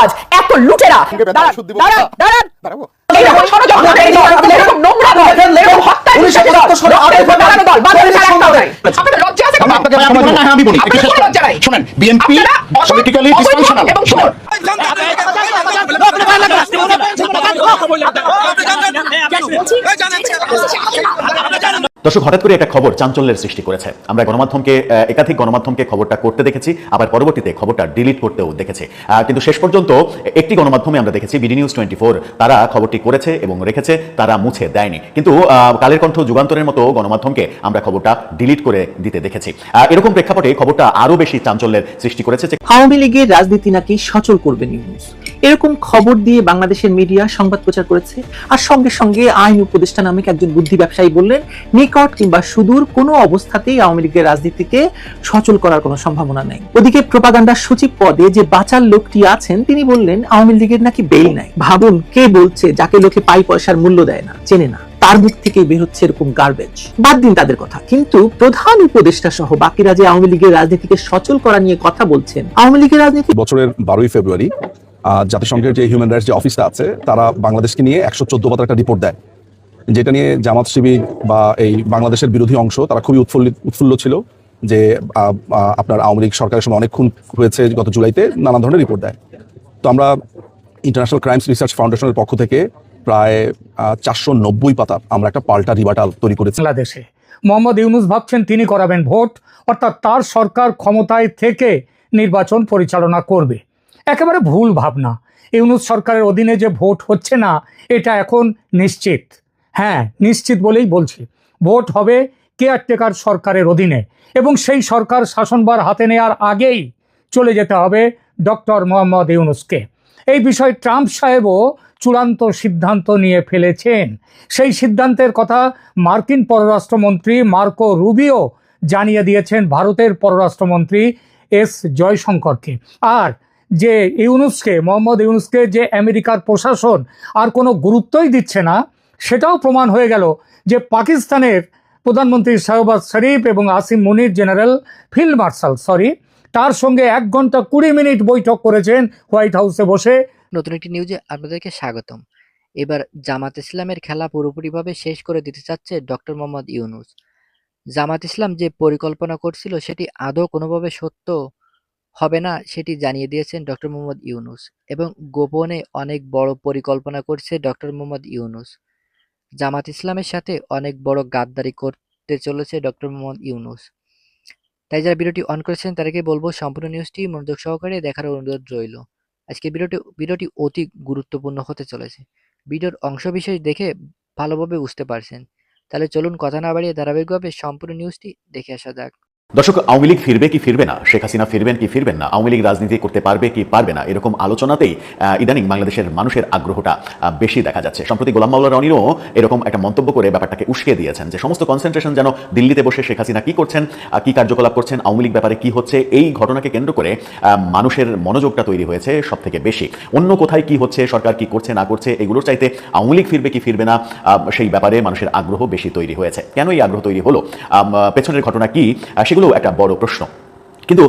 চাঁদাবাজ এত লুটেরা দাঁড়ান, দাঁড়ান, হ্যাঁ। শোনেন। এবং শোনেন। দর্শক, হঠাৎ করে একটা খবর চাঞ্চল্যের সৃষ্টি করেছে। আমরা গণমাধ্যমকে একাধিক গণমাধ্যমকে খবরটা করতে দেখেছি, আবার পরবর্তীতে খবরটা ডিলিট করতেও দেখেছি। কিন্তু শেষ পর্যন্ত একটি গণমাধ্যমে আমরা দেখেছি বিডি নিউজ টোয়েন্টি ফোর তারা খবরটি করেছে এবং রেখেছে, তারা মুছে দেয়নি। কিন্তু কালের কণ্ঠ যুগান্তরের মতো গণমাধ্যমকে আমরা খবরটা ডিলিট করে দিতে দেখেছি। এরকম প্রেক্ষাপটে খবরটা আরও বেশি চাঞ্চল্যের সৃষ্টি করেছে আওয়ামী লীগের রাজনীতি নাকি সচল করবে নিউজ এরকম খবর দিয়ে বাংলাদেশের মিডিয়া সংবাদ প্রচার করেছে, আর সঙ্গে সঙ্গে আইন উপদেষ্টা নামে একজন বুদ্ধি ব্যবসায়ী বললেন নিকট কিংবা সুদূর কোনো অবস্থাতেই আওয়ামী লীগের রাজনীতিকে সচল করার কোনো সম্ভাবনা নেই। ওদিকে প্রপাগান্ডার সচিব পদে যে বাঁচার লোকটি আছেন, তিনি বললেন, আওয়ামী লীগের নাকি বেল নাই। ভাবুন, কে বলছে যাকে লোকে পাই পয়সার মূল্য দেয় না, চেনে না। তার মুখ থেকেই বের হচ্ছে এরকম গার্বেজ বাদ দিন তাদের কথা। কিন্তু প্রধান উপদেষ্টা সহ বাকিরা যে আওয়ামী লীগের রাজনীতিকে সচল করা নিয়ে কথা বলছেন, আওয়ামী লীগের রাজনীতি বছরের বারোই ফেব্রুয়ারি জাতিসংঘের যে হিউম্যান রাইটস যে অফিসটা আছে, তারা বাংলাদেশকে নিয়ে একশো চোদ্দ পাতার একটা রিপোর্ট দেয়। যেটা নিয়ে জামাত শিবির বা এই বাংলাদেশের বিরোধী অংশ, তারা খুবই উৎফুল্লিত উৎফুল্ল ছিল যে আপনার আওয়ামী লীগ সরকারের সময় অনেক খুন হয়েছে গত জুলাইতে, নানা ধরনের রিপোর্ট দেয়। তো আমরা ইন্টারন্যাশনাল ক্রাইমস রিসার্চ ফাউন্ডেশনের পক্ষ থেকে প্রায় চারশো নব্বই পাতা আমরা একটা পাল্টা রিবাটাল তৈরি করেছি। বাংলাদেশে। মোহাম্মদ ইউনুস ভাবছেন তিনি করাবেন ভোট, অর্থাৎ তার সরকার ক্ষমতায় থেকে নির্বাচন পরিচালনা করবে। একেবারে ভুল ভাবনা। ইউনুস সরকারের অধীনে যে ভোট হচ্ছে না, এটা এখন নিশ্চিত। হ্যাঁ নিশ্চিত বলেই বলছি। ভোট হবে কেয়ারটেকার সরকারের অধীনে এবং সেই সরকার শাসনবার হাতে নেওয়ার আগেই চলে যেতে হবে ডক্টর মোহাম্মদ ইউনুসকে। এই বিষয়ে ট্রাম্প সাহেবও চূড়ান্ত সিদ্ধান্ত নিয়ে ফেলেছেন। সেই সিদ্ধান্তের কথা মার্কিন পররাষ্ট্রমন্ত্রী মার্কো রুবিও জানিয়ে দিয়েছেন ভারতের পররাষ্ট্রমন্ত্রী এস জয়শঙ্করকে। আর যে ইউনুসকে, মোহাম্মদ ইউনুসকে যে আমেরিকার প্রশাসন আর কোনো গুরুত্বই দিচ্ছে না সেটাও প্রমাণ হয়ে গেল যে পাকিস্তানের প্রধানমন্ত্রী শাহবাজ শরীফ এবং Asim Munir general field marshal sorry তার সঙ্গে এক ঘণ্টা কুড়ি মিনিট বৈঠক করেছেন হোয়াইট হাউসে বসে। নতুন একটি নিউজে আপনাদেরকে স্বাগতম। এবার জামাত ইসলামের খেলা পুরোপুরিভাবে শেষ করে দিতে চাচ্ছে ডক্টর মোহাম্মদ ইউনুস। জামাত ইসলাম যে পরিকল্পনা করছিল সেটি আদৌ কোনোভাবে সত্য হবে না সেটি জানিয়ে দিয়েছেন ডক্টর মোহাম্মদ ইউনুস এবং গোপনে অনেক বড় পরিকল্পনা করছে ডক্টর মোহাম্মদ ইউনুস। জামাত ইসলামের সাথে অনেক বড় গাদ্দারি করতে চলেছে ডক্টর মোহাম্মদ ইউনুস। তাই যারা ভিডিওটি অন করেছেন, তাদেরকে বলব সম্পূর্ণ নিউজটি মনোযোগ সহকারে দেখার অনুরোধ রইল। আজকে ভিডিওটি ভিডিওটি অতি গুরুত্বপূর্ণ হতে চলেছে। ভিডিওর অংশবিশেষ দেখে ভালোভাবে বুঝতে পারছেন। তাহলে চলুন কথা না বাড়িয়ে ধারাবাহিকভাবে সম্পূর্ণ নিউজটি দেখে আসা যাক। দর্শক আওয়ামী লীগ ফিরবে কি ফিরবে না? শেখ হাসিনা ফিরবেন কি ফিরবেন না? আওয়ামী লীগ রাজনীতি করতে পারবে কি পারবে না? এরকম আলোচনাতেই ইদানিং বাংলাদেশের মানুষের আগ্রহটা বেশি দেখা যাচ্ছে। সম্প্রতি গোলাম মাওলা রনিরও এরকম একটা মন্তব্য করে ব্যাপারটাকে উস্কে দিয়েছেন যে সমস্ত কনসেন্ট্রেশন যেন দিল্লিতে বসে শেখ হাসিনা কি করছেন কি কার্যকলাপ করছেন আওয়ামী লীগ ব্যাপারে কি হচ্ছে এই ঘটনাকে কেন্দ্র করে মানুষের মনোযোগটা তৈরি হয়েছে সব থেকে বেশি। অন্য কোথায় কি হচ্ছে সরকার কি করছে না করছে এগুলোর চাইতে আওয়ামী লীগ ফিরবে কি ফিরবে না সেই ব্যাপারে মানুষের আগ্রহ বেশি তৈরি হয়েছে। কেন এই আগ্রহ তৈরি হলো? পেছনের ঘটনা কি? আহ, সেগুলো একটা বড় প্রশ্ন। কিন্তু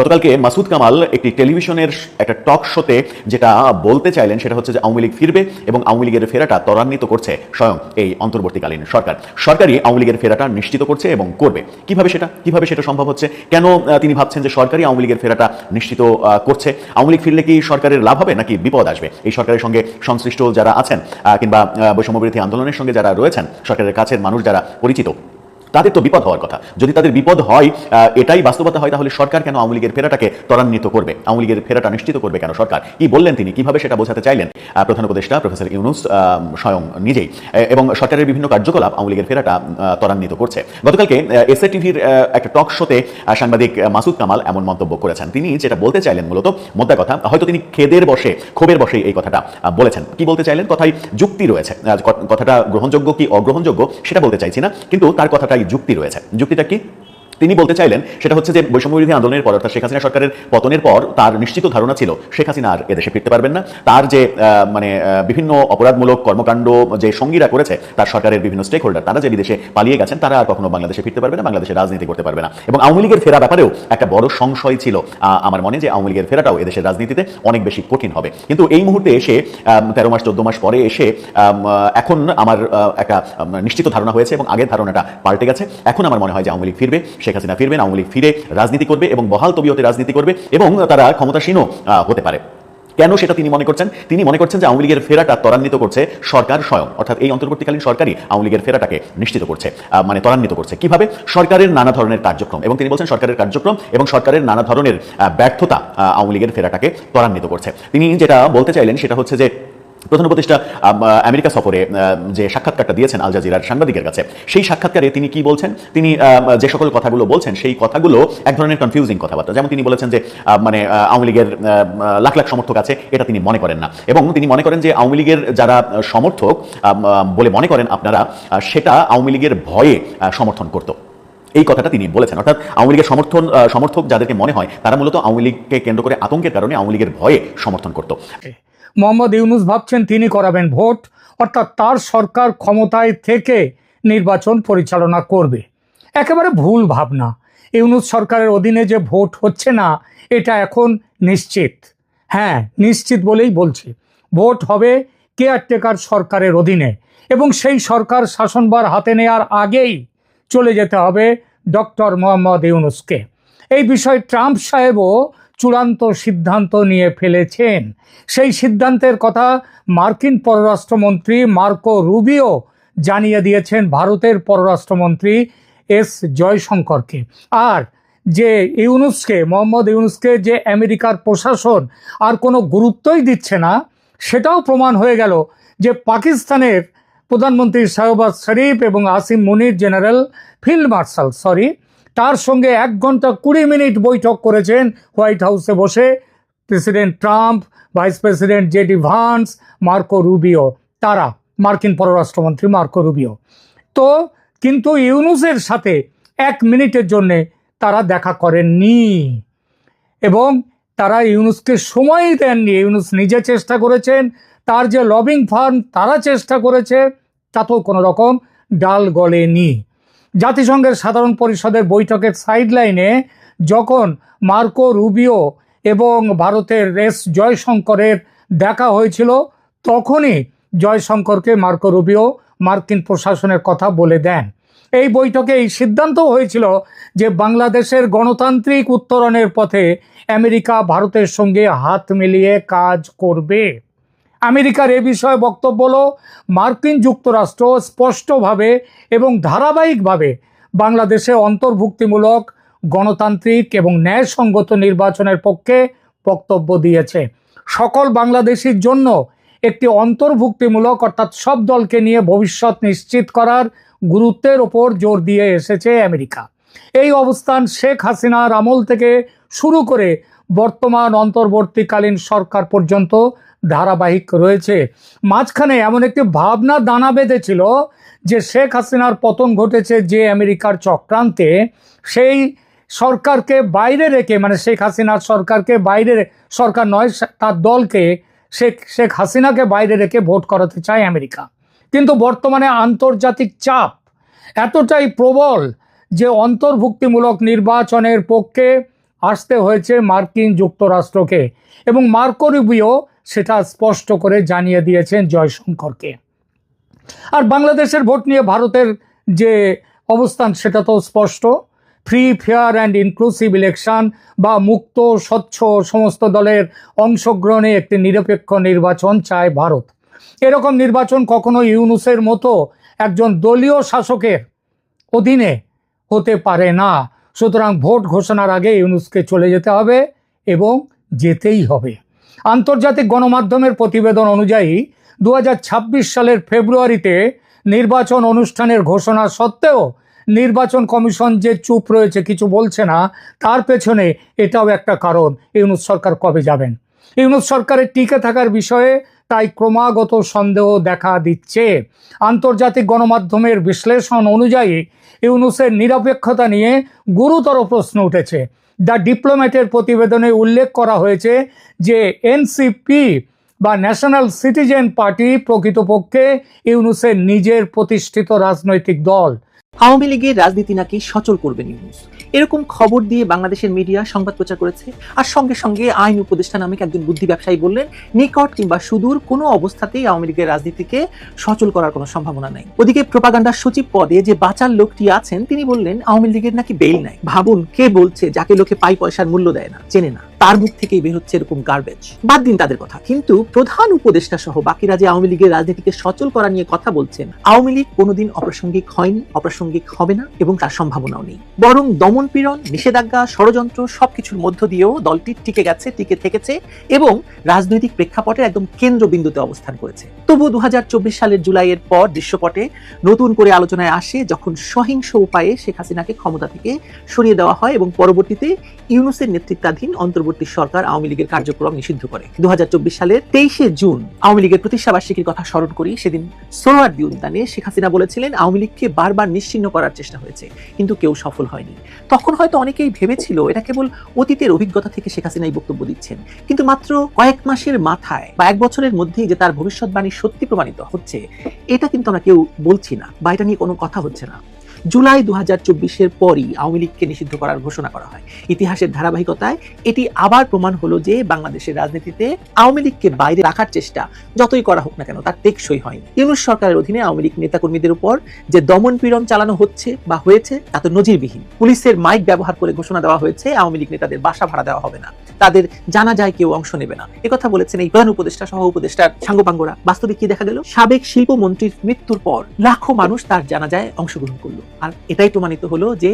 গতকালকে মাসুদ কামাল একটি টেলিভিশনের একটা টক শোতে যেটা বলতে চাইলেন সেটা হচ্ছে যে আওয়ামী লীগ ফিরবে এবং আওয়ামী লীগের ফেরাটা ত্বরান্বিত করছে স্বয়ং এই অন্তর্বর্তীকালীন সরকার। সরকারই আওয়ামী লীগের ফেরাটা নিশ্চিত করছে এবং করবে। কীভাবে সেটা? কীভাবে সেটা সম্ভব হচ্ছে? কেন তিনি ভাবছেন যে সরকারই আওয়ামী লীগের ফেরাটা নিশ্চিত করছে? আওয়ামী লীগ ফিরলে কি সরকারের লাভ হবে নাকি বিপদ আসবে? এই সরকারের সঙ্গে সংশ্লিষ্ট যারা আছেন কিংবা বৈষম্যবিরোধী আন্দোলনের সঙ্গে যারা রয়েছেন, সরকারের কাছের মানুষ যারা পরিচিত তাদের তো বিপদ হওয়ার কথা। যদি তাদের বিপদ হয় এটাই বাস্তবতা হয়, তাহলে সরকার কেন আওয়ামী লীগের ফেরাটাকে ত্বরান্বিত করবে? আওয়ামী লীগের ফেরাটা নিশ্চিত করবে কেন সরকার? কি বললেন তিনি? কীভাবে সেটা বোঝাতে চাইলেন? প্রধান উপদেষ্টা প্রফেসর ইউনুস স্বয়ং নিজেই। এবং সরকারের বিভিন্ন কার্যকলাপ আওয়ামী লীগের ফেরাটা ত্বরান্বিত করছে। গতকালকে এসএ টিভির একটা টক শোতে সাংবাদিক মাসুদ কামাল এমন মন্তব্য করেছেন। তিনি যেটা বলতে চাইলেন মূলত, মোদ্দা কথা, হয়তো তিনি খেদের বসে, ক্ষোভের বসে এই কথাটা বলেছেন। কি বলতে চাইলেন? কথাই যুক্তি রয়েছে। কথাটা গ্রহণযোগ্য কি অগ্রহণযোগ্য সেটা বলতে চাইছি না, কিন্তু তার কথাটাই যুক্তি রয়েছে। যুক্তিটা কি? তিনি বলতে চাইলেন, সেটা হচ্ছে যে বৈষম্য বিরোধী আন্দোলনের পর, অর্থাৎ শেখ হাসিনা সরকারের পতনের পর, তার নিশ্চিত ধারণা ছিল, শেখ হাসিনা আর এদেশে ফিরতে পারবেন না। তার যে মানে বিভিন্ন অপরাধমূলক কর্মকাণ্ড, যে সঙ্গীরা করেছে, তার সরকারের বিভিন্ন স্টেক হোল্ডার তারা যে বিদেশে পালিয়ে গেছেন, তারা আর কখনো বাংলাদেশে ফিরতে পারবে না, বাংলাদেশে রাজনীতি করতে পারবে না। এবং আওয়ামী লীগের ফেরা ব্যাপারেও একটা বড় সংশয় ছিল আমার মনে যে আওয়ামী লীগের ফেরাটাও এদেশের রাজনীতিতে অনেক বেশি কঠিন হবে। কিন্তু এই মুহূর্তে এসে তেরো মাস, চোদ্দ মাস পরে এসে এখন আমার একটা নিশ্চিত ধারণা হয়েছে এবং আগের ধারণাটা পাল্টে গেছে। এখন আমার মনে হয় যে আওয়ামী লীগ ফিরবে শেখ হাসিনা ফিরবেন, আওয়ামী লীগ ফিরে রাজনীতি করবে এবং বহাল তবিয়তে রাজনীতি করবে এবং তারা ক্ষমতাসীনও হতে পারে। কেন সেটা তিনি মনে করছেন? তিনি মনে করছেন যে আওয়ামী লীগের ফেরাটা ত্বরান্বিত করছে সরকার স্বয়ং। অর্থাৎ এই অন্তর্বর্তীকালীন সরকারই আওয়ামী লীগের ফেরাটাকে নিশ্চিত করছে মানে ত্বরান্বিত করছে। কীভাবে? সরকারের নানা ধরনের কার্যক্রম এবং তিনি বলছেন সরকারের কার্যক্রম এবং সরকারের নানা ধরনের ব্যর্থতা আওয়ামী লীগের ফেরাটাকে ত্বরান্বিত করছে। তিনি যেটা বলতে চাইলেন সেটা হচ্ছে যে প্রধান উপদেষ্টা আমেরিকা সফরে যে সাক্ষাৎকারটা দিয়েছেন আল জাজিরার সাংবাদিকের কাছে, সেই সাক্ষাৎকারে তিনি কি বলছেন? তিনি যে সকল কথাগুলো বলছেন, সেই কথাগুলো এক ধরনের কনফিউজিং কথাবার্তা। যেমন তিনি বলেছেন যে মানে আওয়ামী লীগের লাখ লাখ সমর্থক আছে, এটা তিনি মনে করেন না। এবং তিনি মনে করেন যে, আওয়ামী লীগের যারা সমর্থক বলে মনে করেন আপনারা সেটা আওয়ামী লীগের ভয়ে সমর্থন করতো। এই কথাটা তিনি বলেছেন। অর্থাৎ আওয়ামী লীগের সমর্থন সমর্থক যাদেরকে মনে হয়, তারা মূলত আওয়ামী লীগকে কেন্দ্র করে আতঙ্কের কারণে আওয়ামী লীগের ভয়ে সমর্থন করতো। মোহাম্মদ ইউনুস ভাবছেন তিনি করাবেন ভোট, অর্থাৎ তার সরকার ক্ষমতায় থেকে নির্বাচন পরিচালনা করবে। একেবারে ভুল ভাবনা। ইউনুস সরকারের অধীনে যে ভোট হচ্ছে না, এটা এখন নিশ্চিত। হ্যাঁ নিশ্চিত বলেই বলছি। ভোট হবে কেয়ারটেকার সরকারের অধীনে এবং সেই সরকার শাসনবার হাতে নেওয়ার আগেই চলে যেতে হবে ডক্টর মোহাম্মদ ইউনুসকে। এই বিষয়ে ট্রাম্প সাহেবও চূড়ান্ত সিদ্ধান্ত নিয়ে ফেলেছেন। সেই সিদ্ধান্তের কথা মার্কিন পররাষ্ট্রমন্ত্রী মার্কো রুবিও জানিয়ে দিয়েছেন ভারতের পররাষ্ট্রমন্ত্রী এস জয়শঙ্করকে। আর যে ইউনুসকে, মোহাম্মদ ইউনুসকে যে আমেরিকার প্রশাসন আর কোনো গুরুত্বই দিচ্ছে না, সেটাও প্রমাণ হয়ে গেল যে পাকিস্তানের প্রধানমন্ত্রী শাহবাজ শরীফ এবং Asim Munir general field marshal, sorry তার সঙ্গে এক ঘণ্টা কুড়ি মিনিট বৈঠক করেছেন হোয়াইট হাউসে বসে president Trump, vice president JD Vance, Marco Rubio, তারা, মার্কিন পররাষ্ট্রমন্ত্রী মার্কো রুবিও। তো কিন্তু ইউনুসের সাথে এক মিনিটের জন্যে তারা দেখা করেননি এবং তারা ইউনুসকে সময়ই দেননি। ইউনুস নিজে চেষ্টা করেছেন, তার যে লবিং ফার্ম তারা চেষ্টা করেছে, তাতেও কোনো রকম ডাল গলেনি। জাতিসংঘের সাধারণ পরিষদের বৈঠকের সাইডলাইনে যখন মার্কো রুবিও এবং ভারতের এস জয়শঙ্করের দেখা হয়েছিল, তখনই জয়শঙ্করকে মার্কো রুবিও মার্কিন প্রশাসনের কথা বলে দেন। এই বৈঠকে এই সিদ্ধান্ত হয়েছিল যে বাংলাদেশের গণতান্ত্রিক উত্তরণের পথে আমেরিকা ভারতের সঙ্গে হাত মিলিয়ে কাজ করবে। আমেরিকার এ বিষয়ে বক্তব্য হলো, মার্কিন যুক্তরাষ্ট্র স্পষ্টভাবে এবং ধারাবাহিকভাবে বাংলাদেশে অন্তর্ভুক্তিমূলক, গণতান্ত্রিক এবং ন্যায়সঙ্গত নির্বাচনের পক্ষে বক্তব্য দিয়েছে। সকল বাংলাদেশির জন্য একটি অন্তর্ভুক্তিমূলক অর্থাৎ সব দলকে নিয়ে ভবিষ্যৎ নিশ্চিত করার গুরুত্বের ওপর জোর দিয়ে এসেছে আমেরিকা। এই অবস্থান শেখ হাসিনার আমল থেকে শুরু করে বর্তমান অন্তর্বর্তীকালীন সরকার পর্যন্ত ধারাবাহিক রয়েছে। মাঝখানে এমন একটি ভাবনা দানা বেঁধেছিল যে শেখ হাসিনার পতন ঘটেছে যে আমেরিকার চক্রান্তে, সেই সরকারকে বাইরে রেখে মানে শেখ হাসিনার সরকারকে বাইরে সরকার নয়, তার দলকে শেখ শেখ হাসিনাকে বাইরে রেখে ভোট করাতে চায় আমেরিকা। কিন্তু বর্তমানে আন্তর্জাতিক চাপ এতটাই প্রবল যে অন্তর্ভুক্তিমূলক নির্বাচনের পক্ষে আসতে হয়েছে মার্কিন যুক্তরাষ্ট্রকে। এবং মার্কো সেটা স্পষ্ট করে জানিয়ে দিয়েছেন জয়শঙ্করকে। আর বাংলাদেশের ভোট নিয়ে ভারতের যে অবস্থান, সেটা তো স্পষ্ট। Free fair and inclusive election বা মুক্ত, স্বচ্ছ সমস্ত দলের অংশগ্রহণে একটি নিরপেক্ষ নির্বাচন চায় ভারত। এরকম নির্বাচন কখনো ইউনুসের মতো একজন দলীয় শাসকের অধীনে হতে পারে না। সুতরাং ভোট ঘোষণার আগে ইউনুসকে চলে যেতে হবে এবং যেতেই হবে। আন্তর্জাতিক গণমাধ্যমের প্রতিবেদন অনুযায়ী দু হাজার ছাব্বিশ সালের ফেব্রুয়ারিতে নির্বাচন অনুষ্ঠানের ঘোষণা সত্ত্বেও নির্বাচন কমিশন যে চুপ রয়েছে কিছু বলছে না, তার পেছনে এটাও একটা কারণ। ইউনুস সরকার কবে যাবেন? ইউনুস সরকারের টিকে থাকার বিষয়ে তাই ক্রমাগত সন্দেহ দেখা দিচ্ছে। আন্তর্জাতিক গণমাধ্যমের বিশ্লেষণ অনুযায়ী, ইউনুসের নিরপেক্ষতা নিয়ে গুরুতর প্রশ্ন উঠেছে। দ্য ডিপ্লোম্যাটের প্রতিবেদনে উল্লেখ করা হয়েছে যে এনসিপি বা ন্যাশনাল সিটিজেন পার্টি প্রকৃতপক্ষে ইউনুসের নিজের প্রতিষ্ঠিত রাজনৈতিক দল। আওয়ামী লীগের রাজনীতি নাকি সচল করবে নিউজ এরকম খবর দিয়ে বাংলাদেশের মিডিয়া সংবাদ প্রচার করেছে। আর সঙ্গে সঙ্গে আইন উপদেষ্টা নামে একজন বুদ্ধি ব্যবসায়ী বললেন, নিকট কিংবা সুদূর কোনো অবস্থাতেই আওয়ামী লীগের রাজনীতিকে সচল করার কোনো সম্ভাবনা নাই। ওদিকে প্রপাগান্ডার সচিব পদে যে বাঁচার লোকটি আছেন, তিনি বললেন, আওয়ামী লীগের নাকি বেল নাই। ভাবুন, কে বলছে যাকে লোকে পাই পয়সার মূল্য দেয় না, চেনে না। তার মুখ থেকেই বের হচ্ছে এরকম গার্বেজ বাদ দিন তাদের কথা। কিন্তু প্রধান উপদেষ্টা সহ বাকিরা যে আওয়ামী লীগের রাজনীতিকে সচল করা নিয়ে কথা বলছেন, আওয়ামী লীগ কোনোদিন অপ্রাসঙ্গিক হয়নি, অপ্রাসঙ্গিক হবে না এবং তার সম্ভাবনাও নেই। বরং দমন পীড়ন, নিষেধাজ্ঞা, ষড়যন্ত্র সবকিছুর মধ্য দিয়েও দলটি টিকে গেছে, টিকে থেকেছে এবং রাজনৈতিক প্রেক্ষাপটের একদম কেন্দ্রবিন্দুতে অবস্থান করেছে। তবু দু হাজার চব্বিশ সালের জুলাইয়ের পর দৃশ্যপটে নতুন করে আলোচনায় আসে যখন সহিংস উপায়ে শেখ হাসিনাকে ক্ষমতা থেকে সরিয়ে দেওয়া হয় এবং পরবর্তীতে ইউনুসের নেতৃত্বাধীন অন্তর্বর্তী সরকার আওয়ামী লীগের কার্যক্রম নিষিদ্ধ করে। দু সালের তেইশে জুন আওয়ামী লীগের প্রতিষ্ঠাবার্ষিকীর কথা স্মরণ করি, সেদিন সোহরাওয়ার্দী উদ্যানে শেখ হাসিনা বলেছিলেন, আওয়ামী লীগকে বারবার নিশ্চিহ্ন করার চেষ্টা হয়েছে, কিন্তু কেউ সফল হয়নি। তখন হয়তো অনেকেই ভেবেছিল, এটা কেবল অতীতের অভিজ্ঞতা থেকে শেখ হাসিনা এই বক্তব্য দিচ্ছেন। কিন্তু মাত্র কয়েক মাসের মাথায় বা এক বছরের মধ্যেই যে তার ভবিষ্যৎবাণী সত্যি প্রমাণিত হচ্ছে, এটা কিন্তু আমরা কেউ বলছি না বা এটা নিয়ে কোনো কথা হচ্ছে না। জুলাই দু হাজার চব্বিশের পরই আওয়ামী লীগকে নিষিদ্ধ করার ঘোষণা করা হয়। ইতিহাসের ধারাবাহিকতায় এটি আবার প্রমাণ হলো যে বাংলাদেশের রাজনীতিতে আওয়ামী লীগকে বাইরে রাখার চেষ্টা যতই করা হোক না কেন তার টেকসই হয়নি। ইউনুস সরকারের অধীনে আওয়ামী লীগ নেতাকর্মীদের উপর যে দমন পীড়ন চালানো হচ্ছে বা হয়েছে, তা তো নজিরবিহীন। পুলিশের মাইক ব্যবহার করে ঘোষণা দেওয়া হয়েছে, আওয়ামী লীগ নেতাদের বাসা ভাড়া দেওয়া হবে না। তাদের জানা যায় কেউ অংশ নেবে না। একথা বলেছেন এই প্রধান উপদেষ্টা, সহ উপদেষ্টার সাঙ্গপাঙ্গরা। বাস্তবে কি দেখা গেল? সাবেক শিল্পমন্ত্রীর মৃত্যুর পর লাখো মানুষ তার জানা যায় অংশগ্রহণ করল। আর এটাই প্রমাণিত হলো যে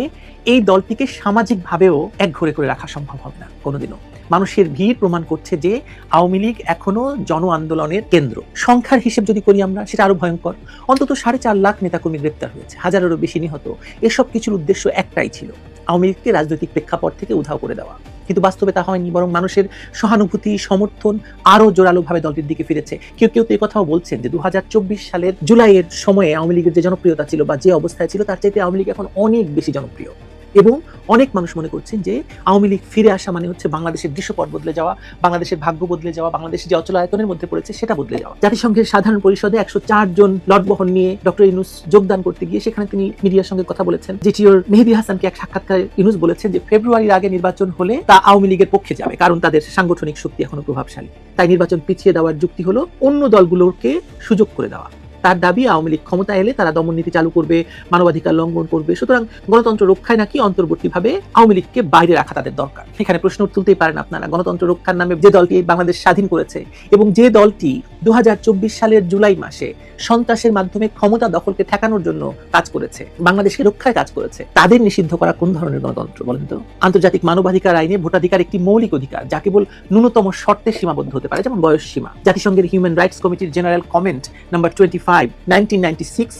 এই দলটিকে সামাজিকভাবেও এক ঘরে করে রাখা সম্ভব হবে না কোনোদিনও। মানুষের ভিড় প্রমাণ করছে যে আওয়ামী লীগ এখনও জন আন্দোলনের কেন্দ্র। সংখ্যার হিসেব যদি করি আমরা, সেটা আরও ভয়ঙ্কর। অন্তত সাড়ে চার লাখ নেতাকর্মী গ্রেপ্তার হয়েছে। হাজারেরও বেশি নিহত। এসব কিছুর উদ্দেশ্য একটাই ছিল, আওয়ামী লীগকে রাজনৈতিক প্রেক্ষাপট থেকে উধাও করে দেওয়া। কিন্তু বাস্তবে তা হয়নি, বরং মানুষের সহানুভূতি, সমর্থন আরও জোরালোভাবে দলটির দিকে ফিরেছে। কেউ কেউ তো কথাও বলছেন যে দু হাজার চব্বিশ সালের জুলাইয়ের সময়ে আওয়ামী লীগের যে জনপ্রিয়তা ছিল বা যে অবস্থায় ছিল, তার চাইতে আওয়ামী লীগ এখন অনেক বেশি জনপ্রিয়। এবং অনেক মানুষ মনে করছেন যে আওয়ামী লীগ ফিরে আসা মানে হচ্ছে বাংলাদেশের দৃশ্যপট বদলে যাওয়া, বাংলাদেশের ভাগ্য বদলে যাওয়া, বাংলাদেশের যে অচল আয়তনের মধ্যে পড়েছে সেটা বদলে যাওয়া। জাতিসংঘের সাধারণ পরিষদে একশো চার জন লটবহন নিয়ে ডক্টর ইউনুস যোগদান করতে গিয়ে সেখানে তিনি মিডিয়ার সঙ্গে কথা বলেছেন। যেটিওর মেহেদি হাসানকে এক সাক্ষাৎকারে ইউনুস বলেছেন যে ফেব্রুয়ারির আগে নির্বাচন হলে তা আওয়ামী লীগের পক্ষে যাবে, কারণ তাদের সাংগঠনিক শক্তি এখনও প্রভাবশালী। তাই নির্বাচন পিছিয়ে দেওয়ার যুক্তি হলো অন্য দলগুলোকে সুযোগ করে দেওয়া। তার দাবি আওয়ামী লীগ ক্ষমতা এলে তারা দমন নীতি চালু করবে, মানবাধিকার লঙ্ঘন করবে। সুতরাং গণতন্ত্র রক্ষায় নাকি অন্তর্বর্তীভাবে আওয়ামী লীগকে বাইরে রাখা তাদের দরকার? এখানে প্রশ্ন তুলতেই পারেন আপনারা। গণতন্ত্র রক্ষার নামে যে দলটি বাংলাদেশ স্বাধীন করেছে এবং যে দলটি দুহাজার চব্বিশ সালের জুলাই মাসে সন্ত্রাসের মাধ্যমে ক্ষমতা দখলকে ঠেকানোর জন্য কাজ করেছে বাংলাদেশের রক্ষায় কাজ করেছে, তাদের নিষিদ্ধ করা কোন ধরনের গণতন্ত্র বলেন তো? আন্তর্জাতিক মানবাধিকার আইনে ভোটাধিকার একটি মৌলিক অধিকার, যা কেবল ন্যূনতম শর্তে সীমাবদ্ধ হতে পারে, যেমন বয়স সীমা। জাতিসংঘের হিউম্যান রাইটস কমিটির general comment number twenty five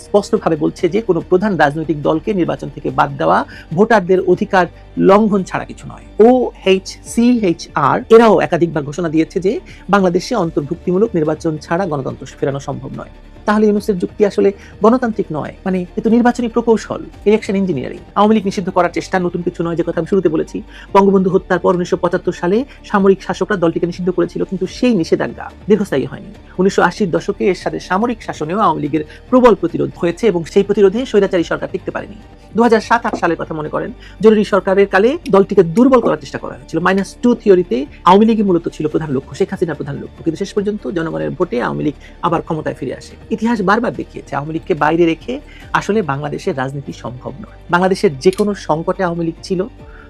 স্পষ্টভাবে বলছে যে কোনো প্রধান রাজনৈতিক দলকে নির্বাচন থেকে বাদ দেওয়া ভোটারদের অধিকার লঙ্ঘন ছাড়া কিছু নয়। O H C H R এরাও একাধিকবার ঘোষণা দিয়েছে যে বাংলাদেশে অন্তর্ভুক্তিমূলক নির্বাচন ছাড়া গণতন্ত্র ফেরানো সম্ভব নয়। তাহলে ইউনুসের যুক্তি আসলে গণতান্ত্রিক নয়। মানে এ তো নির্বাচনী প্রকৌশল ইলেকশন ইঞ্জিনিয়ারিং আওয়ামী লীগ নিষিদ্ধ করার চেষ্টা, নতুন কিছু নয়, যে কথা আমি শুরুতে বলেছি। বঙ্গবন্ধু হত্যার পর উনিশশো সালে সামরিক শাসকরা দলটিকে নিষিদ্ধ করেছিল, কিন্তু সেই নিষেধাজ্ঞা দীর্ঘস্থায়ী হয়নি। উনিশশো আশির দশকে এর সাথে সামরিক শাসনেও আওয়ামী লীগের প্রবল প্রতিরোধ হয়েছে এবং সেই প্রতিরোধে স্বৈরাচারী সরকার টিকতে পারেনি। দু হাজার সাত, আট সালের কথা মনে করেন, জরুরি সরকারের কালে দলটিকে দুর্বল করার চেষ্টা করা হয়েছিল। মাইনাস টু থিওরিতে আওয়ামী লীগই মূলত ছিল প্রধান লক্ষ্য শেখ হাসিনার প্রধান লক্ষ্য। কিন্তু শেষ পর্যন্ত জনগণের ভোটে আওয়ামী লীগ আবার ক্ষমতায় ফিরে আসে। ইতিহাস বারবার দেখিয়েছে, আওয়ামী লীগকে বাইরে রেখে আসলে বাংলাদেশের রাজনীতি সম্ভব নয়। বাংলাদেশের যে কোনো সংকটে আওয়ামী লীগ ছিল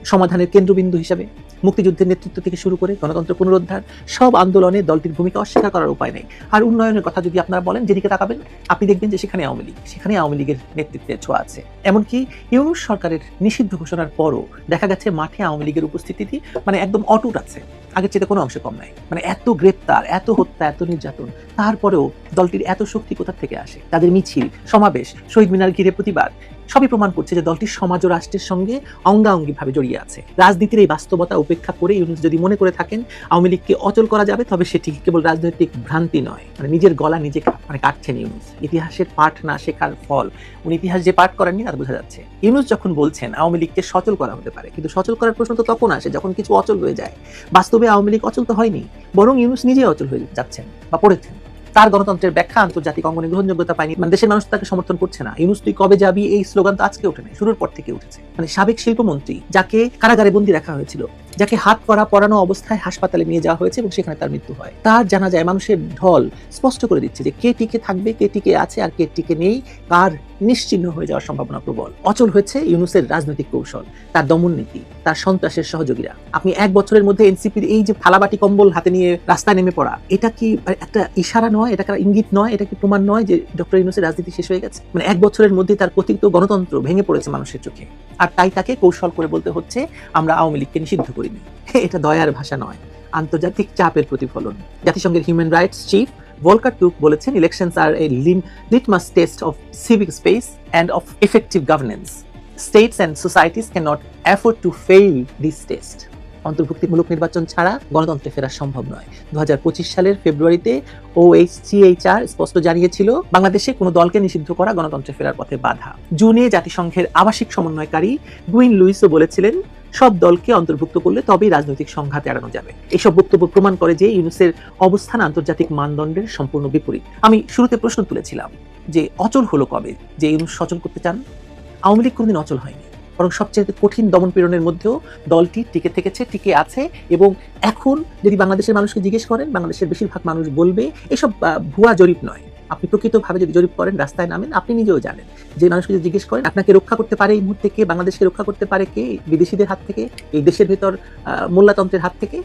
সমাধানের কেন্দ্রবিন্দু হিসাবে। মুক্তিযুদ্ধের নেতৃত্ব থেকে শুরু করে গণতন্ত্র পুনরুদ্ধার, সব আন্দোলনে দলটির ভূমিকা অস্বীকার করার উপায় নেই। আর উন্নয়নের কথা যদি আপনারা বলেন, যেদিকে তাকাবেন, আপনি দেখবেন যে সেখানে আওয়ামী লীগ, সেখানে আওয়ামী লীগের নেতৃত্বের ছোঁয়া আছে। এমনকি ইউনুস সরকারের নিষিদ্ধ ঘোষণার পরও দেখা গেছে মাঠে আওয়ামী লীগের উপস্থিতিটি মানে একদম অটুট আছে। আগের চেয়ে কোনো অংশে কম নাই। মানে এত গ্রেপ্তার, এত হত্যা, এত নির্যাতন, তারপরেও দলটির এত শক্তি কোথা থেকে আসে? তাদের মিছিল, সমাবেশ, শহীদ মিনার ঘিরে প্রতিবাদ সবই প্রমাণ করছে যে দলটি সমাজ ও রাষ্ট্রের সঙ্গে অঙ্গাঙ্গিভাবে জড়িয়ে আছে। রাজনীতির এই বাস্তবতা উপেক্ষা করে ইউনুস যদি মনে করে থাকেন, আওয়ামী লীগকে অচল করা যাবে, তবে সেটি কেবল রাজনৈতিক ভ্রান্তি নয় মানে নিজের গলা নিজে মানে কাটছেন ইউনুস। ইতিহাসের পাঠ না শেখার ফল, উনি ইতিহাস যে পাঠ করেননি তা বোঝা যাচ্ছে। ইউনুস যখন বলছেন আওয়ামী লীগকে সচল করা হতে পারে, কিন্তু সচল করার প্রশ্ন তো তখন আসে যখন কিছু অচল হয়ে যায়। বাস্তবে আওয়ামী লীগ অচল তো হয়নি, বরং ইউনুস নিজেই অচল হয়ে যাচ্ছেন বা পড়েছেন। তার গণতন্ত্রের ব্যাখ্যা আন্তর্জাতিক অঙ্গনে গ্রহণযোগ্যতা পায়নি। মানে দেশের মানুষ তাকে সমর্থন করছে না। ইউনুস, তুই কবে যাবি? এই স্লোগান তো আজকে ওঠে নাই শুরুর পর থেকে উঠেছে। মানে সাবেক শিল্পমন্ত্রী যাকে কারাগারে বন্দি রাখা হয়েছিল, যাকে হাত করা পরানো অবস্থায় হাসপাতালে নিয়ে যাওয়া হয়েছে এবং সেখানে তার মৃত্যু হয়। তার জানা যায়, মানুষের ঢল স্পষ্ট করে দিচ্ছে যে কে টিকে থাকবে, কে টিকে আছে আর কে টিকে নেই, কার নিশ্চিহ্ন হয়ে যাওয়ার সম্ভাবনা প্রবল। অচল হয়েছে ইউনুসের রাজনৈতিক কৌশল, তার দমন নীতি। তার সন্ত্রাসের সহযোগীরা। আপনি এক বছরের মধ্যে এনসিপির এই যে থালাবাটি কম্বল হাতে নিয়ে রাস্তায় নেমে পড়া, এটা কি একটা ইশারা নয়? এটা ইঙ্গিত নয়? এটা কি প্রমাণ নয় যে ডক্টর ইউনুসের রাজনীতি শেষ হয়ে গেছে? মানে এক বছরের মধ্যে তার কথিত গণতন্ত্র ভেঙে পড়েছে মানুষের চোখে। আর তাই তাকে কৌশল করে বলতে হচ্ছে, আমরা আওয়ামী লীগকে নিষিদ্ধ করিনি। এটা দয়ার ভাষা নয়। আন্তর্জাতিক চাপের প্রতিফলন। জাতিসংঘের human rights chief Volker Turk বলেছেন elections are a litmus test of civic space and of effective governance states and societies can not afford to fail this test অন্তর্ভুক্তিমূলক নির্বাচন ছাড়া গণতন্ত্রে ফেরা সম্ভব নয়। দু সালের ফেব্রুয়ারিতে ও এইচসিএইচআর স্পষ্ট জানিয়েছিল, বাংলাদেশে কোনো দলকে নিষিদ্ধ করা গণতন্ত্রে ফেরার পথে বাধা। জুনে জাতিসংঘের আবাসিক সমন্বয়কারী গুইন লুইসও বলেছিলেন, সব দলকে অন্তর্ভুক্ত করলে তবেই রাজনৈতিক সংঘাত এড়ানো যাবে। এসব বক্তব্য প্রমাণ করে যে ইউনুসের অবস্থান আন্তর্জাতিক মানদণ্ডের সম্পূর্ণ বিপরীত। আমি শুরুতে প্রশ্ন তুলেছিলাম যে অচল হলো কবে? যে ইউনুস সচল করতে চান? আওয়ামী লীগ কোনোদিন অচল হয়নি। বরং সবচেয়ে কঠিন দমন পীড়নের মধ্যেও দলটি টিকে থেকেছে, টিকে আছে এবং এখন যদি বাংলাদেশের মানুষকে জিজ্ঞেস করেন, বাংলাদেশের বেশিরভাগ মানুষ বলবে, এসব ভুয়া জরিপ নয়। আপনি প্রকৃতভাবে যদি জরিপ করেন, রাস্তায় নামেন, আপনি নিজেও জানেন। যে মানুষকে যদি জিজ্ঞেস করেন, আপনাকে রক্ষা করতে পারে এই মুহূর্তে কে? বাংলাদেশকে রক্ষা করতে পারে কে? বিদেশিদের হাত থেকে? এই দেশের ভেতর মোল্লাতন্ত্রের হাত থেকে?